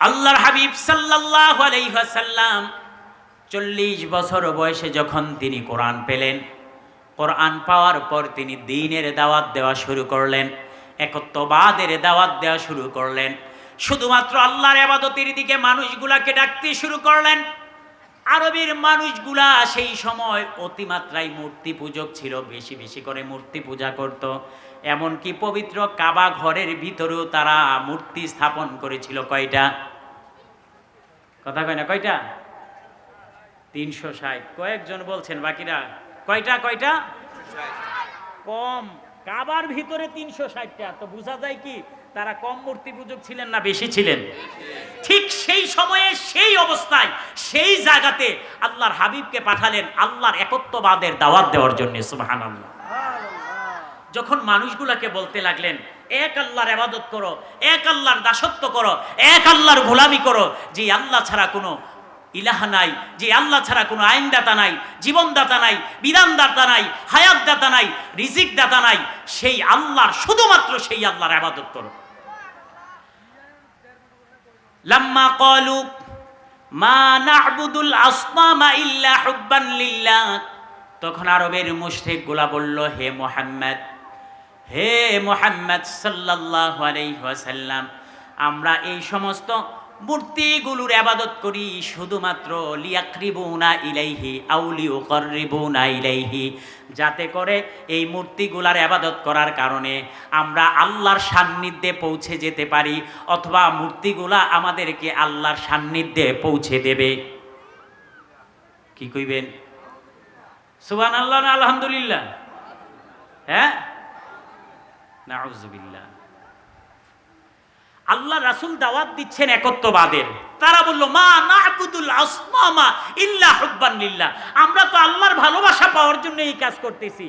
আল্লাহর হাবিব সাল্লাল্লাহু আলাইহি ওয়াসাল্লাম চল্লিশ বছর বয়সে যখন তিনি কোরআন পেলেন, কোরআন পাওয়ার পর তিনি দিনের দাওয়াত দেওয়া শুরু করলেন, একত্ববাদের দাওয়াত দেওয়া শুরু করলেন। শুধুমাত্র আল্লাহর আবাদতের দিকে মানুষগুলাকে ডাকতে শুরু করলেন। আরবের মানুষগুলা সেই সময় অতিমাত্রায় মূর্তি পূজক ছিল, বেশি বেশি করে মূর্তি পূজা করত। এমনকি পবিত্র কাবা ঘরের ভিতরেও তারা মূর্তি স্থাপন করেছিল। কয়টা? কথা কয় না, কয়টা? তিনশো ষাট। কয়েকজন বলছেন, বাকিরা? কয়টা কয়টা? কম। কাবার ভিতরে তিনশো ষাটটা। তো বোঝা যায় কি, তারা কম মূর্তি পূজক ছিলেন না, বেশি ছিলেন? ঠিক সেই সময়ে, সেই অবস্থায়, সেই জায়গাতে আল্লাহর হাবিবকে পাঠালেন আল্লাহর একত্ববাদের দাওয়াত দেওয়ার জন্য সুবাহান যখন মানুষগুলাকে বলতে লাগলেন, এক আল্লাহর আবাদত করো, এক আল্লাহর দাসত্ব করো, এক আল্লাহর গোলামি করো, যে আল্লাহ ছাড়া কোনো ইলাহা নাই, যে আল্লাহ ছাড়া কোনো আইনদাতা নাই, জীবনদাতা নাই, বিধানদাতা নাই হায়াত দাতা নাই রিজিক দাতা নাই, সেই আল্লাহর, শুধুমাত্র সেই আল্লাহর আবাদত করো। লাম্মা কলু মা না'বুদুল আসনামা ইল্লা হুব্বান লিল্লাহ। তখন আরবের মুশরিকগুলা বলল, হে মোহাম্মদ হে মোহাম্মদ সাল্লাল্লাহু আলাইহি ওয়াসাল্লাম, আমরা এই সমস্ত মূর্তিগুলোর আবাদত করি শুধুমাত্র লিয়াকরিবুনা ইলাইহি আউলি উকরিবুনা ইলাইহি, যাতে করে এই মূর্তিগুলার আবাদত করার কারণে আমরা আল্লাহর সান্নিধ্যে পৌঁছে যেতে পারি, অথবা মূর্তিগুলা আমাদেরকে আল্লাহর সান্নিধ্যে পৌঁছে দেবে। কি কইবেন? সুবান আল্লাহ আলহামদুলিল্লাহ? হ্যাঁ? আল্লাহ রাসূল দাওয়াত দিচ্ছেন একত্ববাদের। তারা বলল, মা না'বুদুল আসনামা ইল্লা হুব্বান লিল্লাহ। আমরা তো আল্লাহর ভালোবাসা পাওয়ার জন্য এই কাজ করতেছি।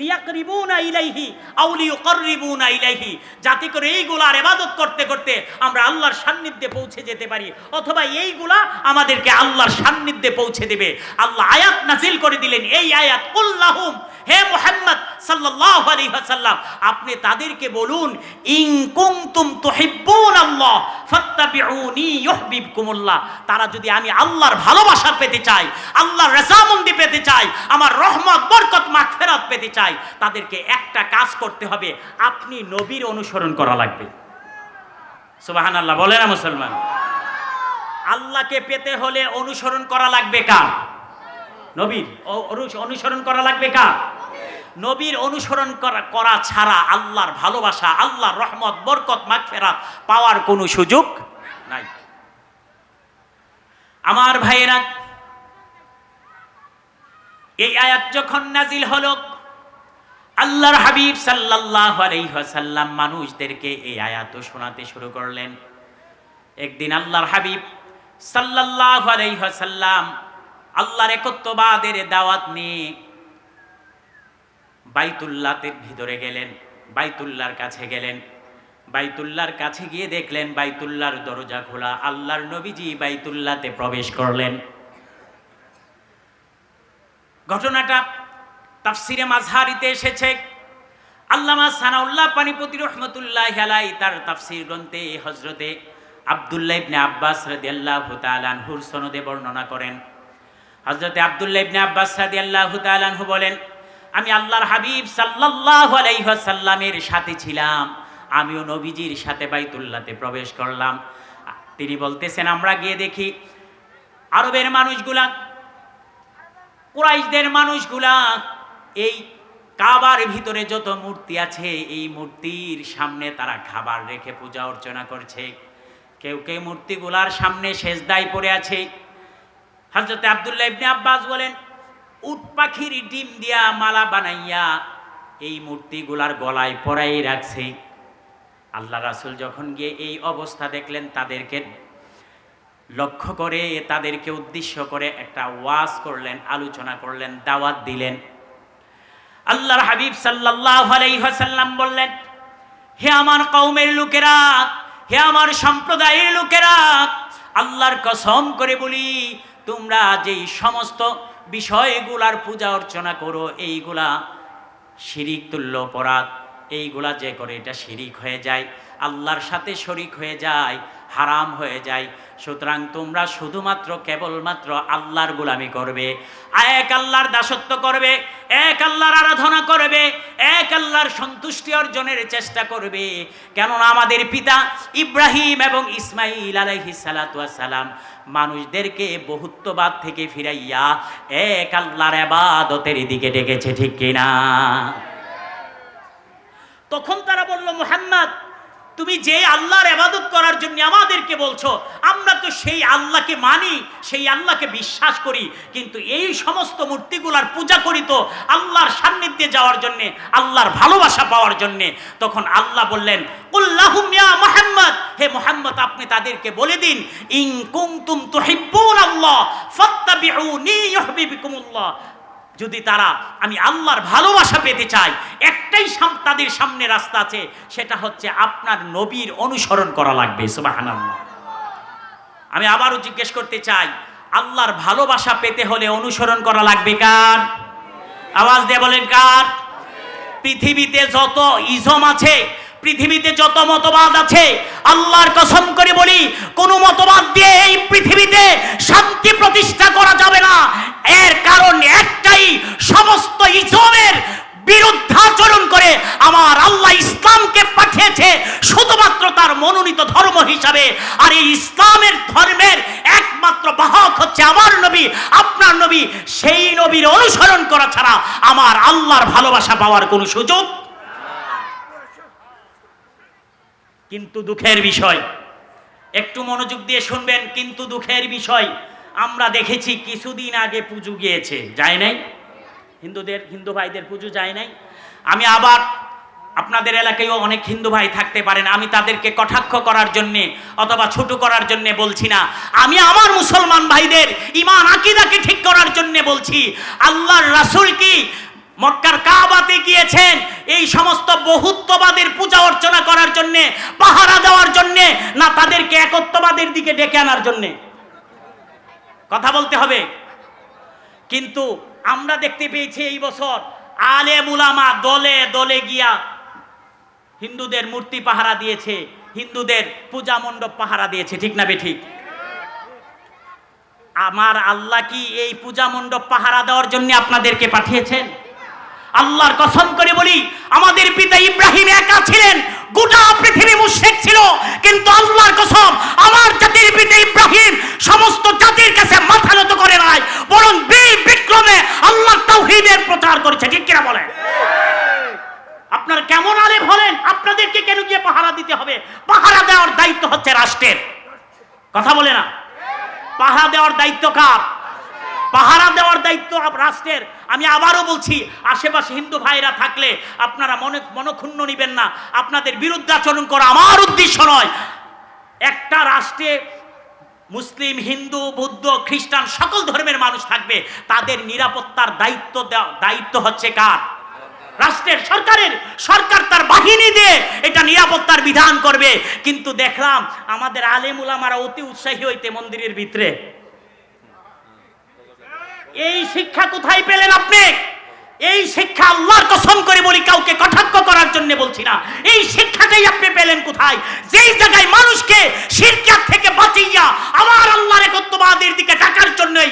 লিয়াকরিবুনা ইলাইহি আও লিয়ুকাররিবুনা ইলাইহি। যাতে করে এইগুলার ইবাদত করতে করতে আমরা আল্লাহর সান্নিধ্যে পৌঁছে যেতে পারি। অথবা এইগুলা আমাদেরকে আল্লাহর সান্নিধ্যে পৌঁছে দেবে। আল্লাহ আয়াত নাজিল করে দিলেন, এই আয়াত কুল্লাহুম হে মোহাম্মদ সাল্লাল্লাহু আলাইহি ওয়াসাল্লাম, আপনি তাদেরকে বলুন, ইন কুনতুম তুহিব্বুন আল্লাহ তারা যদি আমি আল্লাহর ভালোবাসা পেতে চাই, আল্লাহর রাজামন্দি পেতে চাই, আমার রহমত, বরকত, মাগফিরাত পেতে চাই, তাদেরকে একটা কাজ করতে হবে, আপনি নবীর অনুসরণ করা লাগবে। সুবহানাল্লাহ, বলে না মুসলমান? আল্লাহকে পেতে হলে অনুসরণ করা লাগবে কার? নবীর অনুসরণ করা লাগবে কার? নবীর অনুসরণ করা ছাড়া আল্লাহর ভালোবাসা, আল্লাহর রহমত, বরকত, মাগফিরাত পাওয়ার কোনো সুযোগ নাই। আমার ভাইয়েরা, এই আয়াত যখন নাজিল হলো, আল্লাহর হাবিব সাল্লাল্লাহু আলাইহি মানুষদেরকে এই আয়াত শোনাতে শুরু করলেন। একদিন আল্লাহর হাবিব সাল্লাল্লাহু আলাইহি ওয়াসাল্লাম আল্লাহর একত্ববাদের দাওয়াত নিয়ে বাইতুল্লাতের ভিতরে গেলেন বাইতুল্লার কাছে গেলেন। বাইতুল্লার কাছে গিয়ে দেখলেন বাইতুল্লার দরজা খোলা, আল্লাহর নবীজি বাইতুল্লাতে প্রবেশ করলেন। ঘটনাটা তাফসিরে মাঝহারিতে এসেছে। আল্লামা সানাউল্লাহ পানিপতি রহমতুল্লাহ আলাই তার তাফসির গ্রন্থে হজরতে আবদুল্লাহ ইবনে আব্বাস রাদিয়াল্লাহু তাআলা আনহুর সনদে বর্ণনা করেন। হজরতে আবদুল্লাহ ইবনে আব্বাস রাদিয়াল্লাহু তাআলা আনহু বলেন, আমি আল্লাহর হাবিব সাল্লাল্লাহু আলাইহি ওয়াসাল্লামের সাথে ছিলাম। আমিও নবীজির সাথে বাইতুল্লাতে প্রবেশ করলাম। তিনি বলতেছেন, আমরা গিয়ে দেখি আরবের মানুষগুলা, কুরাইশদের মানুষগুলা, এই কাবার ভিতরে যত মূর্তি আছে, এই মূর্তির সামনে তারা খাবার রেখে পূজা অর্চনা করছে। কেউ কেউ মূর্তিগুলার সামনে সেজদায় পড়ে আছে। হজরতে আবদুল্লাহ ইবনে আব্বাস বলেন, উট পাখির ডিম দিয়া মালা বানাইয়া এই মূর্তিগুলার গলায় পরাই রাখছে। আল্লাহ রাসূল যখন গিয়ে এই অবস্থা দেখলেন, তাদেরকে লক্ষ্য করে, তাদেরকে উদ্দেশ্য করে একটা ওয়াজ করলেন, আলোচনা করলেন, দাওয়াত দিলেন। আল্লাহর হাবিব সাল্লাল্লাহু আলাইহি ওয়াসাল্লাম বললেন, হে আমার কওমের লোকেরা, হে আমার সম্প্রদায়ের লোকেরা, আল্লাহর কসম করে বলি তোমরা যেই সমস্ত বিষয়গুলার পূজা অর্চনা করো, এইগুলা শিরিক, তুল্য অপরাধ, এইগুলা যে করে এটা শিরিক হয়ে যায়, আল্লাহর সাথে শরিক হয়ে যায়, হারাম হয়ে যায়। সুতরাং তোমরা শুধুমাত্র, কেবলমাত্র আল্লাহর গোলামি করবে, এক আল্লাহর দাসত্ব করবে, এক আল্লাহর আরাধনা করবে, এক আল্লাহর সন্তুষ্টি অর্জনের চেষ্টা করবে। কেননা আমাদের পিতা ইব্রাহিম এবং ইসমাইল আলাইহি সালাম মানুষদেরকে বহুত্ববাদ থেকে ফিরাইয়া এক আল্লাহর আবাদতের দিকে ডেকেছে, ঠিক কিনা? তখন তারা বলল, মোহাম্মদ তুমি যে আল্লাহর আবাদত করার জন্য আমাদেরকে বলছো, আমরা তো সেই আল্লাহকে মানি, সেই আল্লাহকে বিশ্বাস করি, কিন্তু এই সমস্ত মূর্তিগুলার পূজা করি তো আল্লাহর সান্নিধ্যে যাওয়ার জন্য, আল্লাহর ভালোবাসা পাওয়ার জন্য। তখন আল্লাহ বললেন মুহাম্মদ। হে মোহাম্মদ, আপনি তাদেরকে বলে দিন, ইন কুনতুম তুহিব্বুন আল্লাহ ফাত্তাবিউনি ইউহিব্বুকুমুল্লাহ। যদি তারা আমি আল্লাহর ভালোবাসা পেতে চাই, একটাই তাদের সামনে রাস্তা আছে, সেটা হচ্ছে আপনার নবীর অনুসরণ করা লাগবে আমি আবারও জিজ্ঞেস করতে চাই, আল্লাহর ভালোবাসা পেতে হলে অনুসরণ করা লাগবে কার? আওয়াজ দিয়ে বলেন কার? পৃথিবীতে যত ইজম আছে, পৃথিবীতে যত মতবাদ আছে, আল্লাহর কসম করে বলি, কোন মতবাদ দিয়ে এই পৃথিবীতে শান্তি প্রতিষ্ঠা করা যাবে না। এর কারণ একটাই সমস্ত ইজমের বিরুদ্ধাচরণ করে আমার আল্লাহ ইসলামকে পাঠিয়েছে শুধুমাত্র তার মনোনীত ধর্ম হিসাবে। আর এই ইসলামের ধর্মের একমাত্র বাহক হচ্ছে আমার নবী, আপনার নবী। সেই নবীর অনুসরণ করা ছাড়া আমার আল্লাহর ভালোবাসা পাওয়ার কোনো সুযোগ? কিন্তু দুঃখের বিষয়, একটু মনোযোগ দিয়ে শুনবেন, কিন্তু দুঃখের বিষয়। আমরা দেখেছি কিছুদিন আগে পুজো গিয়েছে, যায় নাই? হিন্দুদের, হিন্দু ভাইদের পুজো যায় নাই। আমি আবার আপনাদের এলাকায়ও অনেক হিন্দু ভাই থাকতে পারেন। আমি তাদেরকে কটাক্ষ করার জন্যে অথবা ছোট করার জন্যে বলছি না। আমি আমার মুসলমান ভাইদের ইমান, আকিদাকে ঠিক করার জন্যে বলছি, আল্লাহর রাসূল কি মক্কার কাবাতে গিয়েছেন? এই সমস্ত বহুত্ববাদের পূজা অর্চনা করার জন্যে, পাহারা দেওয়ার জন্যে, না তাদেরকে একত্ববাদের দিকে ডেকে আনার জন্যে? কথা বলতে হবে। কিন্তু আমরা দেখতে পেয়েছি এই বছর আলে মুলামা দলে দলে গিয়া হিন্দুদের মূর্তি পাহারা দিয়েছে, হিন্দুদের পূজা মণ্ডপ পাহারা দিয়েছে, ঠিক না ঠিক আমার আল্লাহ কি এই পূজা মণ্ডপ পাহারা দেওয়ার জন্য আপনাদেরকে পাঠিয়েছেন? আল্লাহর কসম করে বলি, আমাদের পিতা ইব্রাহিম একা ছিলেন গোটা পৃথিবী মুশরিক ছিল, কিন্তু আল্লাহর কসম আমার জাতির পিতা ইব্রাহিম সমস্ত জাতির কাছে মাথা নত করে নাই, বরং বীর বিক্রমে আল্লাহর তাওহীদের প্রচার করেছে, ঠিক কিনা বলেন? আপনার কেমন আলেম হলেন, আপনাদেরকে কেন গিয়ে পাহারা দিতে হবে? পাহারা দেওয়ার দায়িত্ব হচ্ছে রাষ্ট্রের। কথা বলে না। পাহারা দেওয়ার দায়িত্ব কার? পাহারা দেওয়ার দায়িত্ব রাষ্ট্রের। আমি আবারও বলছি, আশেপাশে হিন্দু ভাইরা থাকলে আপনারা মনে মনক্ষুণ্ণ নিবেন না। আপনাদের বিরুদ্ধে আচরণ করা আমার উদ্দেশ্য নয়। একটা রাষ্ট্রে মুসলিম, হিন্দু, বৌদ্ধ, খ্রিস্টান সকল ধর্মের মানুষ থাকবে, তাদের নিরাপত্তার দায়িত্ব দায়িত্ব হচ্ছে কার? রাষ্ট্রের, সরকারের। সরকার তার বাহিনী দিয়ে এটা নিরাপত্তার বিধান করবে। কিন্তু দেখলাম, আমাদের আলেম উলামারা অতি উৎসাহী হইতে মন্দিরের ভিতরে। এই শিক্ষা কোথায় পেলেন আপনি? এই শিক্ষা আল্লাহর কসম করে বলি, কাউকে কটাক্ষ করার জন্য বলছি না। এই শিক্ষাটাই আপনি পেলেন কোথায়? যেই জায়গায় মানুষকে শিরকাত থেকে বাঁচিয়া আমার আল্লাহর একত্ববাদের দিকে ডাকার জন্যই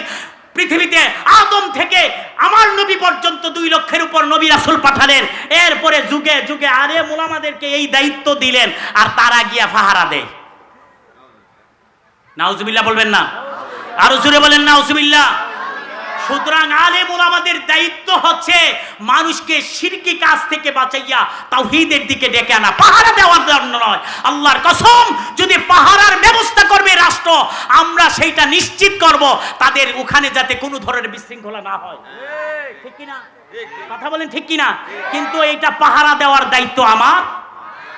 পৃথিবীতে আদম থেকে আমার নবী পর্যন্ত দুই লক্ষের উপর নবী রাসুল পাঠালেন। এরপরে যুগে যুগে আরে মোলামাদেরকে এই দায়িত্ব দিলেন, আর তারা গিয়া ফাহারা দেয়। নাউজুবিল্লাহ বলবেন না? আরও জুড়ে বলেন না নাউজুবিল্লাহ। সুতরাং আলেমুল আমাদের দায়িত্ব হচ্ছে মানুষকে শিরকি কাজ থেকে বাঁচাইয়া তাওহীদের দিকে ডেকে আনা। পাহারা দেওয়ার জন্য নয়। আল্লাহর কসম, যদি পাহারার ব্যবস্থা করবে রাষ্ট্র, আমরা সেইটা নিশ্চিত করব, তাদের ওখানে যাতে কোনো ধরনের বিশৃঙ্খলা না হয়। ঠিক কিনা? কথা বলেন ঠিক কিনা? কিন্তু এইটা পাহারা দেওয়ার দায়িত্ব আমার।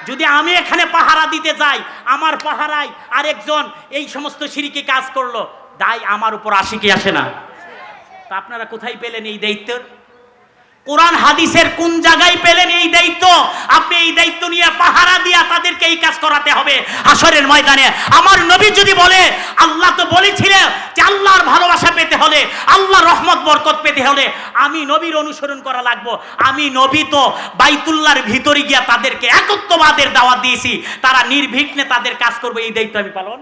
যদি আমি এখানে পাহারা দিতে যাই, আমার পাহারায় আরেকজন এই সমস্ত সিঁড়িকে কাজ করল, দায় আমার উপর আসে কি আসে না। তা আপনারা কোথায় পেলেন এই দায়িত্ব? কোরআন হাদিসের কোন জায়গায় পেলেন এই দায়িত্ব? আপনি এই দায়িত্ব নিয়ে পাহারা দিয়া তাদেরকে এই কাজ করাতে হবে আসরের ময়দানে। আমার নবী যদি বলে, আল্লাহ তো বলেছিলেন যে আল্লাহর ভালোবাসা পেতে হলে আল্লাহ রহমত, বরকত পেতে হলে আমি নবীর অনুসরণ করা লাগবো। আমি নবী তো বাইতুল্লাহর ভিতরে গিয়া তাদেরকে একত্ববাদের দাওয়াত দিয়েছি। তারা নির্বিঘ্নে তাদের কাজ করবে, এই দায়িত্ব আমি পালন